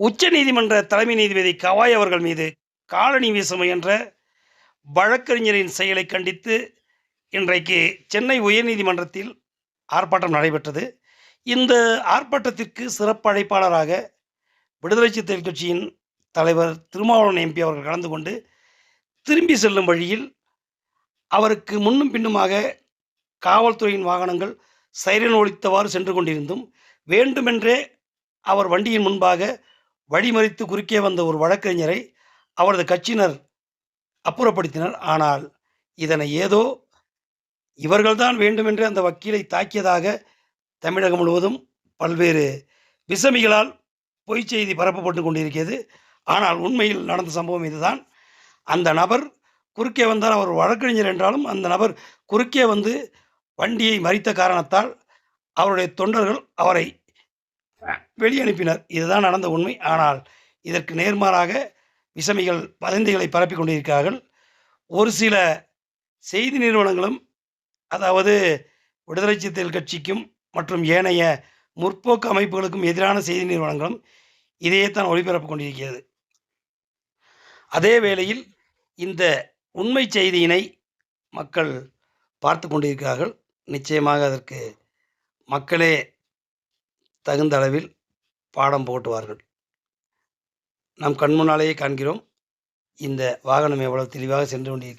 உச்ச நீதிமன்ற தலைமை நீதிபதி கவாய் அவர்கள் மீது காலனி வீச முயன்ற வழக்கறிஞரின் செயலை கண்டித்து இன்றைக்கு சென்னை உயர்நீதிமன்றத்தில் ஆர்ப்பாட்டம் நடைபெற்றது. இந்த ஆர்ப்பாட்டத்திற்கு சிறப்பு அழைப்பாளராக விடுதலை சிறுத்தைகள் கட்சியின் தலைவர் திருமாவளவன் எம்பி அவர்கள் கலந்து கொண்டு திரும்பி செல்லும் வழியில் அவருக்கு முன்னும் பின்னுமாக காவல்துறையின் வாகனங்கள் சைரன் ஒழித்தவாறு சென்று கொண்டிருந்தும் வேண்டுமென்றே அவர் வண்டியின் முன்பாக வழிமறித்து குறுக்கே வந்த ஒரு வழக்கறிஞரை அவரது கட்சியினர் அப்புறப்படுத்தினர். ஆனால் இதனை ஏதோ இவர்கள்தான் வேண்டுமென்று அந்த வக்கீலை தாக்கியதாக தமிழகம் முழுவதும் பல்வேறு விசமிகளால் பொய்ச் செய்தி பரப்பப்பட்டு கொண்டிருக்கிறது. ஆனால் உண்மையில் நடந்த சம்பவம் இதுதான். அந்த நபர் குறுக்கே வந்தால் அவர் வழக்கறிஞர் என்றாலும் அந்த நபர் குறுக்கே வந்து வண்டியை மறித்த காரணத்தால் அவருடைய தொண்டர்கள் அவரை வெளியனுப்பினர். இதுதான் நடந்த உண்மை. ஆனால் இதற்கு நேர்மாறாக விசமிகள் வதந்திகளை பரப்பி கொண்டிருக்கிறார்கள் ஒரு சில செய்தி நிறுவனங்களும் அதாவது விடுதலை சிறுத்தைகள் கட்சிக்கும் மற்றும் ஏனைய முற்போக்கு அமைப்புகளுக்கும் எதிரான செய்தி நிறுவனங்களும் இதையே தான் ஒளிபரப்பு கொண்டிருக்கிறது. அதே வேளையில் இந்த உண்மை செய்தியினை மக்கள் பார்த்து கொண்டிருக்கிறார்கள். நிச்சயமாக அதற்கு மக்களே தகுந்த அளவில் பாடம் போட்டுவார்கள். நம் கண் முன்னாலேயே காண்கிறோம் இந்த வாகனம் எவ்வளவு தெளிவாக சென்று கொண்டிருக்கிறது.